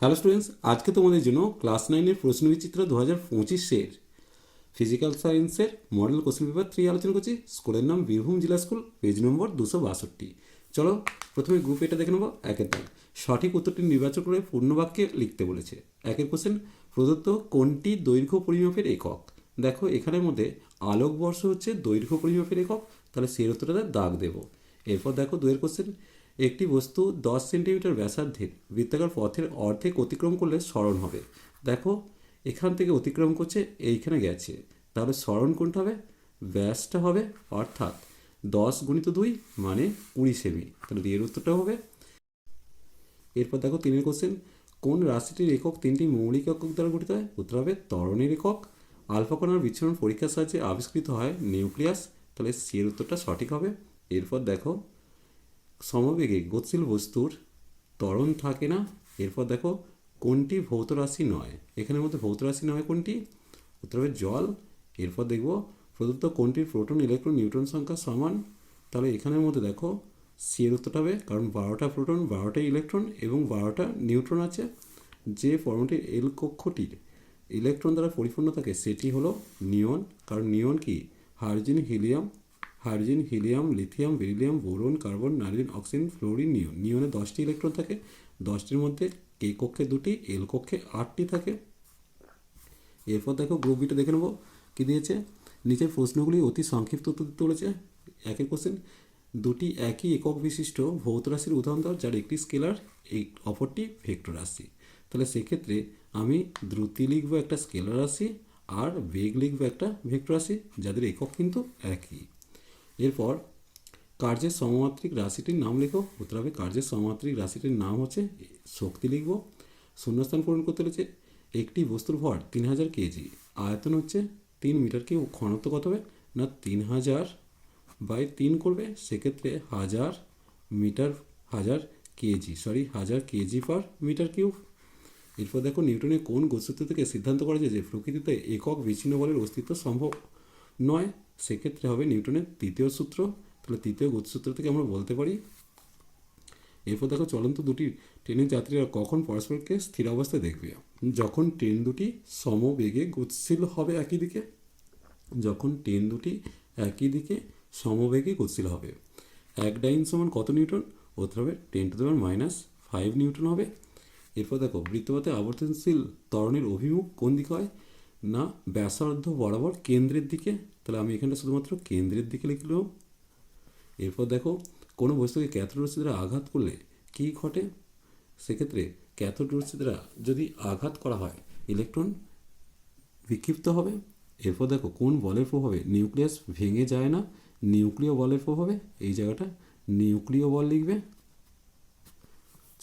Hello students আজকে তোমাদের জন্য ক্লাস নাইনের প্রশ্নবিচিত্র দু হাজার পঁচিশের ফিজিক্যাল সায়েন্সের মডেল কোশ্চেন পেপার থ্রি আলোচনা করছি। স্কুলের নাম বীরভূম জেলা স্কুল পেজ নম্বর দুশো বাষট্টি। চলো, প্রথমে গ্রুপ এটা দেখে নেব, একের দাগ সঠিক উত্তরটি নির্বাচন করে পূর্ণবাক্যে লিখতে বলেছে। একের কোশ্চেন প্রদত্ত কোনটি দৈর্ঘ্য পরিমাপের একক? দেখো, এখানের মধ্যে আলোকবর্ষ হচ্ছে দৈর্ঘ্য পরিমাপের একক, তাহলে সেই উত্তরটা দাগ দেবো। এরপর দেখো দুয়ের কোশ্চেন একটি বস্তু দশ সেন্টিমিটার ব্যাসার্ধের বৃত্তাকার পথের অর্ধেক অতিক্রম করলে স্মরণ হবে। দেখো, এখান থেকে অতিক্রম করছে, এইখানে গেছে। তাহলে স্মরণ কোনটা হবে? ব্যাসটা হবে অর্থাৎ দশ গুণিত দুই মানে কুড়ি সেমি। তাহলে এর উত্তরটা হবে। এরপর দেখো তিনের কোশ্চেন কোন রাশিটির একক তিনটি মৌলিক একক দ্বারা গঠিত হয়? উত্তর হবে ত্বরণের একক। আলফা কণার বিচ্ছুরণ পরীক্ষার সাহায্যে আবিষ্কৃত হয় নিউক্লিয়াস। তাহলে সি এর উত্তরটা সঠিক হবে। এরপর দেখো সমবেগে গতিশীল বস্তুর ত্বরণ থাকে না। এরপর দেখো, কোনটি ভৌত রাশি নয়? এখানের মধ্যে ভৌত রাশি নয় কোনটি? উত্তর হবে জল। এরপর দেখব, প্রদত্ত কোনটির প্রোটন, ইলেকট্রন, নিউট্রন সংখ্যা সমান? তাহলে এখানের মধ্যে দেখো, সি এর উত্তরটা হবে, কারণ বারোটা প্রোটন, বারোটা ইলেকট্রন এবং বারোটা নিউট্রন আছে। যে পরমাণুটির এল কক্ষটির ইলেকট্রন দ্বারা পরিপূর্ণ থাকে, সেটি হলো নিয়ন। কারণ নিয়ন কি? Hydrogen, helium hydrogen, helium, lithium, beryllium, boron, carbon, nitrogen, oxygen, fluorine neon নিয়নে দশটি ইলেকট্রন থাকে। দশটির মধ্যে কে কক্ষে দুটি, এল কক্ষে আটটি থাকে। এরপর দেখো গ্রুপ বিটা দেখে নেব। কী দিয়েছে? নিচের প্রশ্নগুলি অতি সংক্ষিপ্ত উত্তর দিতে বলেছে। একের কোশ্চেন দুটি একই একক বিশিষ্ট ভৌত রাশির উদাহরণ দাও যার একটি স্কেলার, এই অপরটি ভেক্টর রাশি। তাহলে সেক্ষেত্রে আমি দ্রুতি লিখব একটা স্কেলার রাশি আর বেগ লিখব একটা ভেক্টর রাশি, যাদের একক কিন্তু একই। এরপর কার্যের সমমাত্রিক রাশিটির নাম লেখো। উত্তর হবে কার্যের সমমাত্রিক রাশিটির নাম হচ্ছে শক্তি লিখব। শূন্যস্থান পূরণ করতে হচ্ছে একটি বস্তুর ভর তিন হাজার কেজি। আয়তন হচ্ছে তিন মিটার। কি ঘনত্ব কত হবে? না তিন হাজার বাই তিন করবে। সেক্ষেত্রে হাজার মিটার, হাজার কেজি সরি হাজার কেজি পার মিটার কিউব। এরপর দেখো, নিউটনের কোন গতিসূত্র থেকে সিদ্ধান্ত করা যায় যে প্রকৃতিতে একক বিচ্ছিন্ন বলের অস্তিত্ব সম্ভব নয়? সেক্ষেত্রে হবে নিউটনের তৃতীয় সূত্র। তাহলে তৃতীয় গতিসূত্র থেকে আমরা বলতে পারি, এরপর দেখো চলন্ত দুটি ট্রেনের যাত্রীরা কখন পরস্পরকে স্থির অবস্থায় দেখবে? যখন ট্রেন দুটি সমবেগে গতিশীল হবে একই দিকে, যখন ট্রেন দুটি একই দিকে সমবেগে গতিশীল হবে। এক ডাইন সমান কত নিউটন? উত্তর হবে টেন টু দেওয়ার মাইনাস ফাইভ নিউটন হবে। এরপর দেখো বৃত্তপথে আবর্তনশীল তরণের অভিমুখ কোন দিকে হয়? না, ব্যাসার্ধ বরাবর কেন্দ্রের দিকে? তাহলে আমি এখানটা শুধুমাত্র কেন্দ্রের দিকে লিখলাম এরপর দেখো, কোনো বস্তুকে ক্যাথোড রশ্মি দ্বারা আঘাত করলে কী ঘটে? সেক্ষেত্রে ক্যাথোড রশ্মি দ্বারা যদি আঘাত করা হয়, ইলেকট্রন বিক্ষিপ্ত হবে। এরপর দেখো, কোন বলের প্রভাবে নিউক্লিয়াস ভেঙে যায় না? নিউক্লিয় বলের প্রভাবে? এই জায়গাটা নিউক্লিয় বল লিখবে।